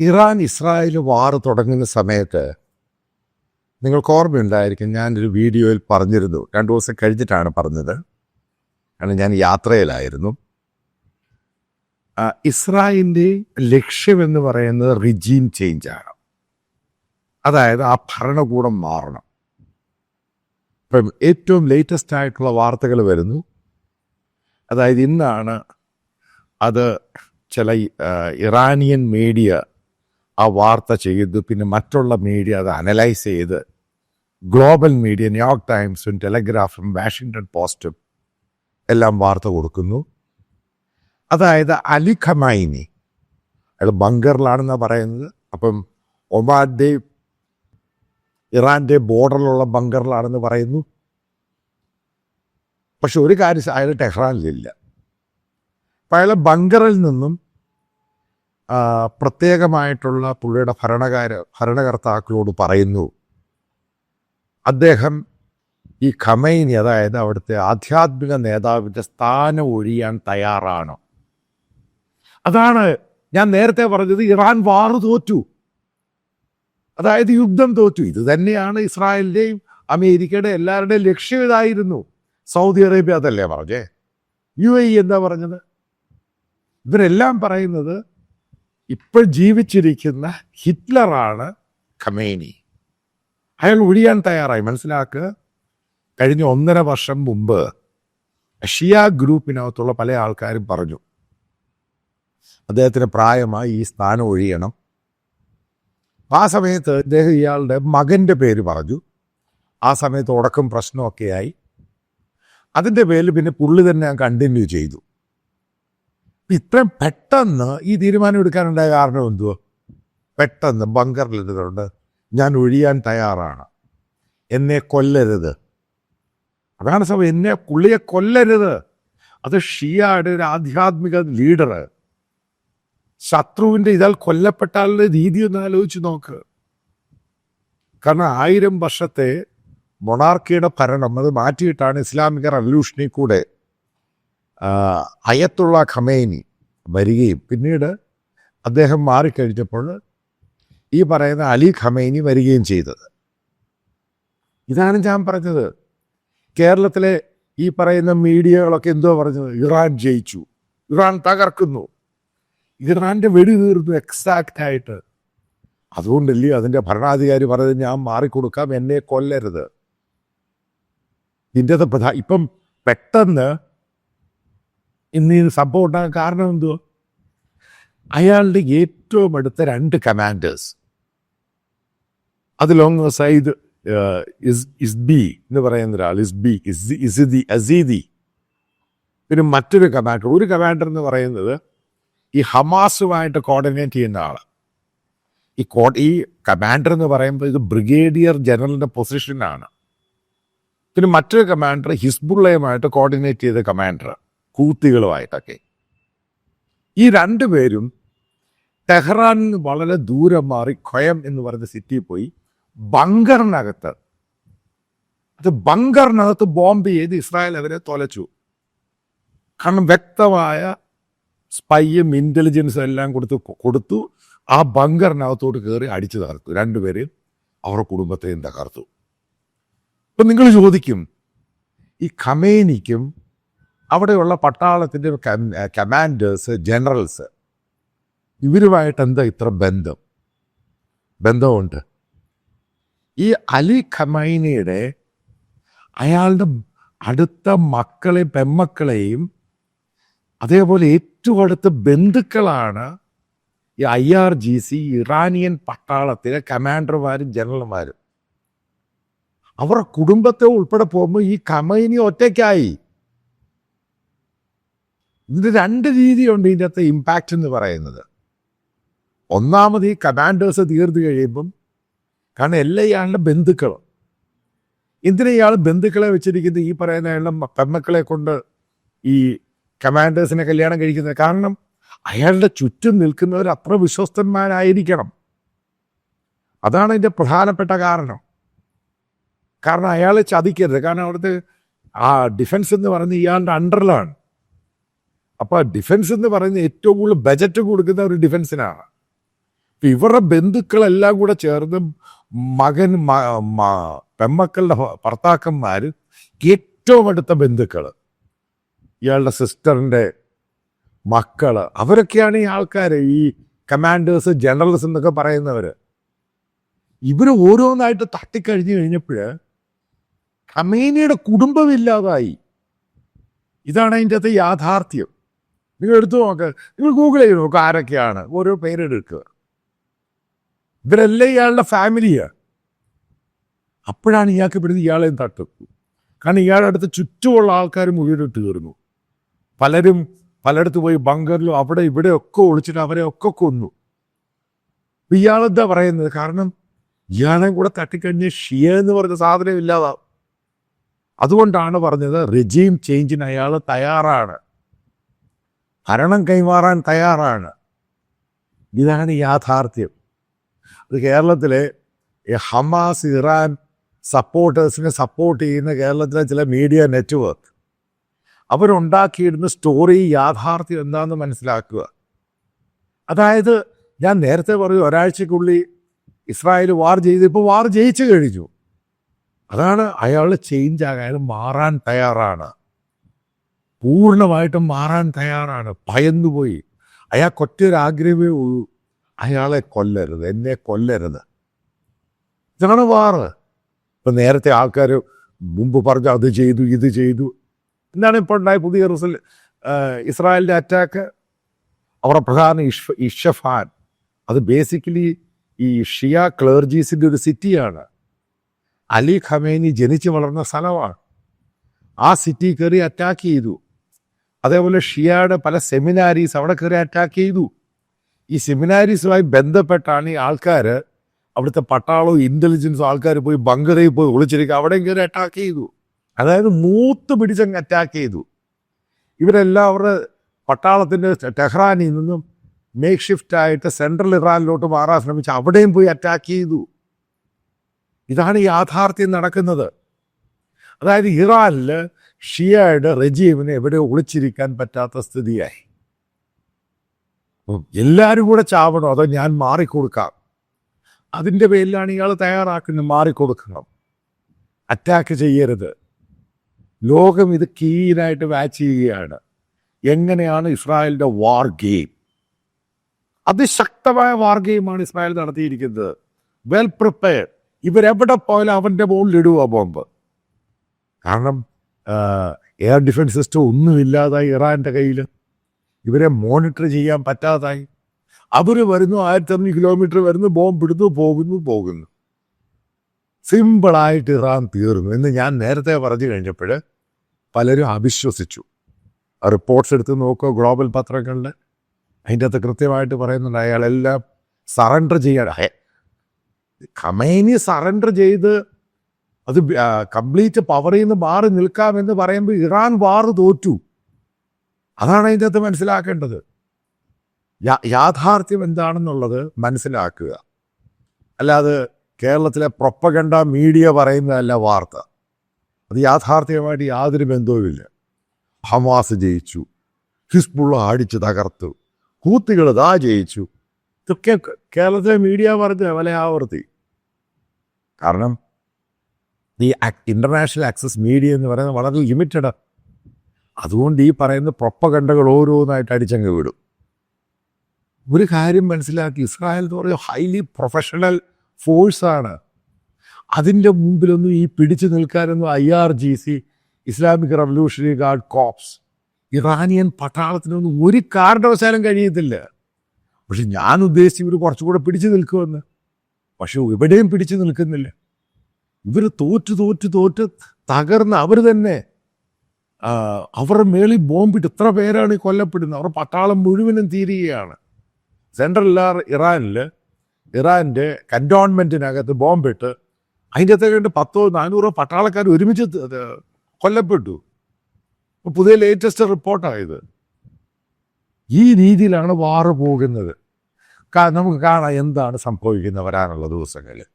Iran Israel വാർ തുടങ്ങുന്ന സമയത്ത് നിങ്ങൾക്ക് ഓർമ്മയുണ്ടായിരിക്കും ഞാനൊരു വീഡിയോയിൽ പറഞ്ഞിരുന്നു. രണ്ടു ദിവസം കഴിഞ്ഞിട്ടാണ് പറഞ്ഞത്. കാരണം ഞാൻ യാത്രയിലായിരുന്നു. ഇസ്രായേലിന്റെ ലക്ഷ്യമെന്ന് പറയുന്നത് റിജീം ചേഞ്ചാണ് അതായത് ആ ഭരണകൂടം മാറണം. ഇപ്പം ഏറ്റവും ലേറ്റസ്റ്റ് ആയിട്ടുള്ള വാർത്തകൾ വരുന്നു. അതായത് ഇന്നാണ് അത് ചില ഇറാനിയൻ മീഡിയ ആ വാർത്ത ചെയ്തു പിന്നെ മറ്റുള്ള മീഡിയ അത് അനലൈസ് ചെയ്ത് ഗ്ലോബൽ മീഡിയ ന്യൂയോർക്ക് ടൈംസും ടെലഗ്രാഫും വാഷിങ്ടൺ പോസ്റ്റും എല്ലാം വാർത്ത കൊടുക്കുന്നു. അതായത് അലി ഖമൈനി അയാൾ ബങ്കറിലാണെന്നാണ് പറയുന്നത്. അപ്പം ഒമാന്റെ ഇറാന്റെ ബോർഡറിലുള്ള ബങ്കറിലാണെന്ന് പറയുന്നു. പക്ഷെ ഒരു കാര്യം അയാൾ ടെഹ്റാനിലില്ല. അപ്പം അയാൾ ബങ്കറിൽ നിന്നും പ്രത്യേകമായിട്ടുള്ള പുള്ളിയുടെ ഭരണകാര ഭരണകർത്താക്കളോട് പറയുന്നു. അദ്ദേഹം ഈ ഖമൈനി അതായത് അവിടുത്തെ ആധ്യാത്മിക നേതാവിന്റെ സ്ഥാനം ഒഴിയാൻ തയ്യാറാണ്. അതാണ് ഞാൻ നേരത്തെ പറഞ്ഞത് ഇറാൻ വാറ് തോറ്റു. അതായത് യുദ്ധം തോറ്റു. ഇത് തന്നെയാണ് ഇസ്രായേലിന്റെയും അമേരിക്കയുടെ എല്ലാവരുടെയും ലക്ഷ്യം ഇതായിരുന്നു. സൗദി അറേബ്യ അതല്ലേ പറഞ്ഞേ? യു എ എന്താ പറഞ്ഞത്? ഇവരെല്ലാം പറയുന്നത് ഇപ്പോൾ ജീവിച്ചിരിക്കുന്ന ഹിറ്റ്ലറാണ് ഖമേനി. അയാൾ ഒഴിയാൻ തയ്യാറായി. മനസ്സിലാക്കുക കഴിഞ്ഞ ഒന്നര വർഷം മുമ്പ് ഷിയ ഗ്രൂപ്പിനകത്തുള്ള പല ആൾക്കാരും പറഞ്ഞു അദ്ദേഹത്തിന് പ്രായമായി ഈ സ്ഥാനം ഒഴിയണം. ആ സമയത്ത് അദ്ദേഹം ഇയാളുടെ മകന്റെ പേര് പറഞ്ഞു. ആ സമയത്ത് ഉടക്കം പ്രശ്നമൊക്കെയായി. അതിന്റെ പേരിൽ പിന്നെ പുള്ളി തന്നെ ഞാൻ കണ്ടിന്യൂ ചെയ്തു. ഇത്രയും പെട്ടെന്ന് ഈ തീരുമാനം എടുക്കാനുണ്ടായ കാരണം എന്തുവാ? പെട്ടെന്ന് ബങ്കറിൽ ബങ്കറിലിരുന്നുകൊണ്ട് ഞാൻ ഒഴിയാൻ തയ്യാറാണ്. എന്നെ കൊല്ലരുത്. അതാണ് സഭ. എന്നെ പുള്ളിയെ കൊല്ലരുത്. അത് ഷിയയുടെ ഒരു ആധ്യാത്മിക ലീഡർ. ശത്രുവിന്റെ ഇതാൽ കൊല്ലപ്പെട്ടാലുള്ള രീതി ഒന്ന് ആലോചിച്ച് നോക്ക്. കാരണം ആയിരം വർഷത്തെ മൊണാർക്കിയുടെ ഭരണം അത് മാറ്റിയിട്ടാണ് ഇസ്ലാമിക റവല്യൂഷനിൽ കൂടെ അയത്തുള്ള ഖമേനി വരികയും. പിന്നീട് അദ്ദേഹം മാറിക്കഴിഞ്ഞപ്പോൾ ഈ പറയുന്ന അലി ഖമേനി വരികയും ചെയ്തത്. ഇതാണ് ഞാൻ പറഞ്ഞത്. കേരളത്തിലെ ഈ പറയുന്ന മീഡിയകളൊക്കെ എന്തോ പറഞ്ഞത്? ഇറാൻ ജയിച്ചു. ഇറാൻ തകർക്കുന്നു. ഇറാന്റെ വെടി തീർന്നു എക്സാക്റ്റ് ആയിട്ട്. അതുകൊണ്ടല്ലേ അതിന്റെ ഭരണാധികാരി പറഞ്ഞത് ഞാൻ മാറിക്കൊടുക്കാം എന്നെ കൊല്ലരുത്. ഇതിന്റെ പ്രധാന ഇപ്പം പെട്ടെന്ന് ഇന്ന് ഈ സംഭവം ഉണ്ടാകാൻ കാരണം എന്തോ അയാളുടെ ഏറ്റവും അടുത്ത രണ്ട് കമാൻഡേഴ്സ് അതിലൊന്ന് സയ്യിദ് സൈദ് ഇസ് ഇസ്ബി എന്ന് പറയുന്ന ഒരാൾ ഇസ്ബി ഇസ് ഇസിദി അസീദി. പിന്നെ മറ്റൊരു കമാൻഡർ ഒരു കമാൻഡർ എന്ന് പറയുന്നത് ഈ ഹമാസുമായിട്ട് കോർഡിനേറ്റ് ചെയ്യുന്ന ആൾ ഈ കോ ഈ കമാൻഡർ എന്ന് പറയുമ്പോൾ ഇത് ബ്രിഗേഡിയർ ജനറലിന്റെ പൊസിഷനാണ് പിന്നെ മറ്റൊരു കമാൻഡർ ഹിസ്ബുള്ളയുമായിട്ട് കോർഡിനേറ്റ് ചെയ്ത കമാൻഡർ കൂത്തികളുമായിട്ടൊക്കെ. ഈ രണ്ടു പേരും ടെഹ്റാനിൽ നിന്ന് വളരെ ദൂരം മാറി ഖയം എന്ന് പറയുന്ന സിറ്റിയിൽ പോയി ബങ്കറിനകത്ത്. അത് ബങ്കറിനകത്ത് ബോംബ് ചെയ്ത് ഇസ്രായേൽ അവരെ തൊലച്ചു. കാരണം വ്യക്തമായ സ്പൈയും ഇന്റലിജൻസും എല്ലാം കൊടുത്ത് കൊടുത്തു. ആ ബങ്കറിനകത്തോട്ട് കയറി അടിച്ചു തകർത്തു. രണ്ടുപേരെയും അവരുടെ കുടുംബത്തെയും തകർത്തു. അപ്പം നിങ്ങൾ ചോദിക്കും ഈ ഖമേനിക്കും അവിടെയുള്ള പട്ടാളത്തിന്റെ കമാൻഡേഴ്സ് ജനറൽസ് ഇവരുമായിട്ട് എന്താ ഇത്ര ബന്ധം? ബന്ധമുണ്ട്. ഈ അലി ഖമൈനയുടെ അയാളുടെ അടുത്ത മക്കളെയും പെമ്മക്കളെയും അതേപോലെ ഏറ്റവും അടുത്ത ബന്ധുക്കളാണ് ഈ I R G C Iranian പട്ടാളത്തിലെ കമാൻഡർമാരും ജനറൽമാരും. അവരുടെ കുടുംബത്തെ ഉൾപ്പെടെ പോകുമ്പോൾ ഈ ഖമൈനി ഒറ്റയ്ക്കായി. ഇതിന് രണ്ട് രീതിയുണ്ട് ഇതിന്റെ അകത്ത് ഇമ്പാക്റ്റ് എന്ന് പറയുന്നത്. ഒന്നാമത് ഈ കമാൻഡേഴ്സ് തീർന്നു കഴിയുമ്പം കാരണം എല്ലാ ഇയാളുടെ ബന്ധുക്കൾ എന്തിനാ ഇയാൾ ബന്ധുക്കളെ വെച്ചിരിക്കുന്നത്? ഈ പറയുന്ന അയാളുടെ പെമ്മക്കളെ കൊണ്ട് ഈ കമാൻഡേഴ്സിനെ കല്യാണം കഴിക്കുന്നത്. കാരണം അയാളുടെ ചുറ്റും നിൽക്കുന്നവർ അത്ര വിശ്വസ്തന്മാരായിരിക്കണം. അതാണ് ഇതിന്റെ പ്രധാനപ്പെട്ട കാരണം. കാരണം അയാളെ ചതിക്കരുത്. കാരണം അവിടുത്തെ ആ ഡിഫൻസ് എന്ന് പറയുന്നത് ഇയാളുടെ അണ്ടറിലാണ് അപ്പോൾ ഡിഫൻസ് എന്ന് പറയുന്നത് ഏറ്റവും കൂടുതൽ ബജറ്റ് കൊടുക്കുന്ന ഒരു ഡിഫൻസിനാണ് ഇപ്പം ഇവരുടെ ബന്ധുക്കളെല്ലാം കൂടെ ചേർന്ന് മകൻ പെമ്മക്കളുടെ ഭർത്താക്കന്മാർ ഏറ്റവും അടുത്ത ബന്ധുക്കൾ. ഇയാളുടെ സിസ്റ്ററിന്റെ മക്കൾ. അവരൊക്കെയാണ് ഈ ആൾക്കാർ ഈ കമാൻഡേഴ്സ് ജനറൽസ് എന്നൊക്കെ പറയുന്നവര്. ഇവർ ഓരോന്നായിട്ട് തട്ടിക്കഴിഞ്ഞു കഴിഞ്ഞപ്പോൾ ഖമേനിയുടെ കുടുംബമില്ലാതായി ഇതാണ് അതിന്റെ അകത്ത് യാഥാർത്ഥ്യം. നിങ്ങൾ എടുത്തു നോക്ക്. നിങ്ങൾ ഗൂഗിൾ ചെയ്ത് നോക്കുക ആരൊക്കെയാണ്. ഓരോ പേരെടുക്കുക. ഇവരെല്ലാം ഇയാളുടെ ഫാമിലിയാണ് അപ്പോഴാണ് ഇയാൾക്ക് ഇവിടുന്ന് ഇയാളെയും തട്ടും. കാരണം ഇയാളുടെ അടുത്ത് ചുറ്റുമുള്ള ആൾക്കാർ മുഴുവൻ തീർന്നു പലരും പലയിടത്ത് പോയി ബങ്കറിലും അവിടെ ഇവിടെ ഒക്കെ ഒളിച്ചിട്ട് അവരെ ഒക്കെ കൊന്നു ഇയാളെന്താ പറയുന്നത്? കാരണം ഇയാളെയും കൂടെ തട്ടിക്കഴിഞ്ഞ് ഷിയ എന്ന് പറഞ്ഞ സാധനം ഇല്ലാതാവും. അതുകൊണ്ടാണ് പറഞ്ഞത് റെജീം ചേഞ്ചിന് അയാൾ തയ്യാറാണ്. ഭരണം കൈമാറാൻ തയ്യാറാണ്. ഇതാണ് യാഥാർത്ഥ്യം. അത് കേരളത്തിലെ ഹമാസ് ഇറാൻ സപ്പോർട്ടേഴ്സിനെ സപ്പോർട്ട് ചെയ്യുന്ന കേരളത്തിലെ ചില മീഡിയ നെറ്റ്വർക്ക്. അവരുണ്ടാക്കിയിരുന്ന സ്റ്റോറി യാഥാർത്ഥ്യം എന്താണെന്ന് മനസ്സിലാക്കുക. അതായത് ഞാൻ നേരത്തെ പറഞ്ഞു ഒരാഴ്ചക്കുള്ളിൽ ഇസ്രായേൽ വാർ ചെയ്ത് ഇപ്പോൾ വാർ ജയിച്ചു കഴിഞ്ഞു. അതാണ് അയാൾ ചേഞ്ച് ആകാൻ മാറാൻ തയ്യാറാണ്. പൂർണമായിട്ടും മാറാൻ തയ്യാറാണ്. ഭയന്നുപോയി. അയാൾക്കൊറ്റൊരു ആഗ്രഹമേ ഉള്ളൂ. അയാളെ കൊല്ലരുത് എന്നെ കൊല്ലരുത്. ഇതാണ് വാറ് ഇപ്പം നേരത്തെ ആൾക്കാർ മുമ്പ് പറഞ്ഞു അത് ചെയ്തു ഇത് ചെയ്തു. എന്താണ് ഇപ്പോൾ ഉണ്ടായ പുതിയ റിസൾട്ട് ഇസ്രായേലിന്റെ അറ്റാക്ക്? അവരുടെ പ്രധാന ഇഷ് ഇഷഫാൻ. അത് ബേസിക്കലി ഈ ഷിയ ക്ലേർജീസിന്റെ ഒരു സിറ്റിയാണ്. അലി ഖമേനി ജനിച്ചു വളർന്ന സ്ഥലമാണ്. ആ സിറ്റി കയറി അറ്റാക്ക് ചെയ്തു. അതേപോലെ ഷിയയുടെ പല സെമിനാരീസ് അവിടെ കയറി അറ്റാക്ക് ചെയ്തു. ഈ സെമിനാരീസുമായി ബന്ധപ്പെട്ടാണ് ഈ ആൾക്കാർ അവിടുത്തെ പട്ടാളവും ഇന്റലിജൻസും ആൾക്കാർ പോയി ബംഗ്ലയിൽ പോയി ഒളിച്ചിരിക്കുക. അവിടെയും കയറി അറ്റാക്ക് ചെയ്തു. അതായത് മൂത്ത് പിടിച്ചങ്ങ് അറ്റാക്ക് ചെയ്തു. ഇവരെല്ലാം അവരുടെ പട്ടാളത്തിന്റെ ടെഹ്റാനിൽ നിന്നും മേക്ക് ഷിഫ്റ്റ് ആയിട്ട് സെൻട്രൽ ഇറാനിലോട്ട് മാറാൻ ശ്രമിച്ച് അവിടെയും പോയി അറ്റാക്ക് ചെയ്തു. ഇതാണ് യാഥാർത്ഥ്യം നടക്കുന്നത്. അതായത് ഇറാനിൽ ഷിയയുടെ റജീവിനെ എവിടെ ഒളിച്ചിരിക്കാൻ പറ്റാത്ത സ്ഥിതിയായി. എല്ലാവരും കൂടെ ചാവണോ? അതോ ഞാൻ മാറിക്കൊടുക്കാം? അതിന്റെ പേരിലാണ് ഇയാൾ തയ്യാറാക്കുന്നത്. മാറിക്കൊടുക്കണം. അറ്റാക്ക് ചെയ്യരുത്. ലോകം ഇത് കീനായിട്ട് വാച്ച് ചെയ്യുകയാണ്. എങ്ങനെയാണ് ഇസ്രായേലിന്റെ വാർ ഗെയിം അതിശക്തമായ വാർ ഗെയിമാണ് ഇസ്രായേൽ നടത്തിയിരിക്കുന്നത്. വെൽ പ്രിപ്പയർഡ് ഇവരെവിടെ പോയാലും അവന്റെ മുകളിൽ ഇടുക ബോംബ്. കാരണം എയർ ഡിഫൻസ് സിസ്റ്റം ഒന്നുമില്ലാതായി ഇറാന്റെ കയ്യിൽ ഇവരെ മോണിറ്റർ ചെയ്യാൻ പറ്റാതായി. അവർ വരുന്നു ആയിരത്തി അഞ്ഞൂറ് കിലോമീറ്റർ വരുന്നു ബോംബ് ഇടുന്നു പോകുന്നു പോകുന്നു. സിമ്പിളായിട്ട് ഇറാൻ തീർന്നു എന്ന് ഞാൻ നേരത്തെ പറഞ്ഞു കഴിഞ്ഞപ്പോൾ പലരും അവിശ്വസിച്ചു. റിപ്പോർട്ട്സ് എടുത്ത് നോക്കുക ഗ്ലോബൽ പത്രങ്ങളിൽ അതിന്റെ അകത്ത് കൃത്യമായിട്ട് പറയുന്നുണ്ട് അയാളെല്ലാം സറണ്ടർ ചെയ്യാൻ. ഹേ, ഖമേനി സറണ്ടർ ചെയ്ത് അത് കംപ്ലീറ്റ് പവറിൽ നിന്ന് മാറി നിൽക്കാമെന്ന് പറയുമ്പോൾ ഇറാൻ വാർ തോറ്റു. അതാണ് അതിന്റെ അകത്ത് മനസ്സിലാക്കേണ്ടത്. യാഥാർത്ഥ്യം എന്താണെന്നുള്ളത് മനസ്സിലാക്കുക. അല്ലാതെ കേരളത്തിലെ പ്രൊപ്പഗണ്ട മീഡിയ പറയുന്നതല്ല വാർത്ത. അത് യാഥാർത്ഥ്യമായിട്ട് യാതൊരു ബന്ധവുമില്ല. ഹമാസ് ജയിച്ചു. ഹിസ്ബുള്ള ആടിച്ച് തകർത്തു. കൂത്തുകൾ ദാ ജയിച്ചു. ഇതൊക്കെ കേരളത്തിലെ മീഡിയ പറഞ്ഞ വലയാവർത്തി കാരണം ഈ ഇന്റർനാഷണൽ ആക്സസ് മീഡിയ എന്ന് പറയുന്നത് വളരെ ലിമിറ്റഡ് അതുകൊണ്ട് ഈ പറയുന്ന പ്രൊപ്പകണ്ടകൾ ഓരോന്നായിട്ട് അടിച്ചങ്ങ് വിടും. ഒരു കാര്യം മനസ്സിലാക്കി. ഇസ്രായേൽ എന്ന് പറയുന്നത് ഹൈലി പ്രൊഫഷണൽ ഫോഴ്സാണ് അതിന്റെ മുമ്പിലൊന്നും ഈ പിടിച്ചു നിൽക്കാനൊന്നും I R G C Islamic revolutionary guard corps Iranian പട്ടാളത്തിനൊന്നും ഒരു കാരണവശാലും കഴിയത്തില്ല. പക്ഷെ ഞാൻ ഉദ്ദേശിച്ചു ഇവർ കുറച്ചുകൂടെ പിടിച്ചു നിൽക്കുമെന്ന്. പക്ഷെ ഇവിടെയും പിടിച്ചു നിൽക്കുന്നില്ല. ഇവർ തോറ്റു തോറ്റു തോറ്റ് തകർന്ന് അവർ തന്നെ അവരുടെ മേളിൽ ബോംബിട്ട് ഇത്ര പേരാണ് ഈ കൊല്ലപ്പെടുന്നത്. അവരുടെ പട്ടാളം മുഴുവനും തീരുകയാണ്. സെൻട്രൽ ഇറാനിൽ ഇറാന്റെ കന്റോൺമെന്റിനകത്ത് ബോംബിട്ട് അതിന്റെ അകത്ത് കണ്ട് പത്തോ നാനൂറോ പട്ടാളക്കാർ ഒരുമിച്ച് കൊല്ലപ്പെട്ടു. അപ്പോൾ പുതിയ ലേറ്റസ്റ്റ് റിപ്പോർട്ടായത്. ഈ രീതിയിലാണ് വാറ് പോകുന്നത്. നമുക്ക് കാണാം എന്താണ് സംഭവിക്കുന്നത് വരാനുള്ള ദിവസങ്ങളിൽ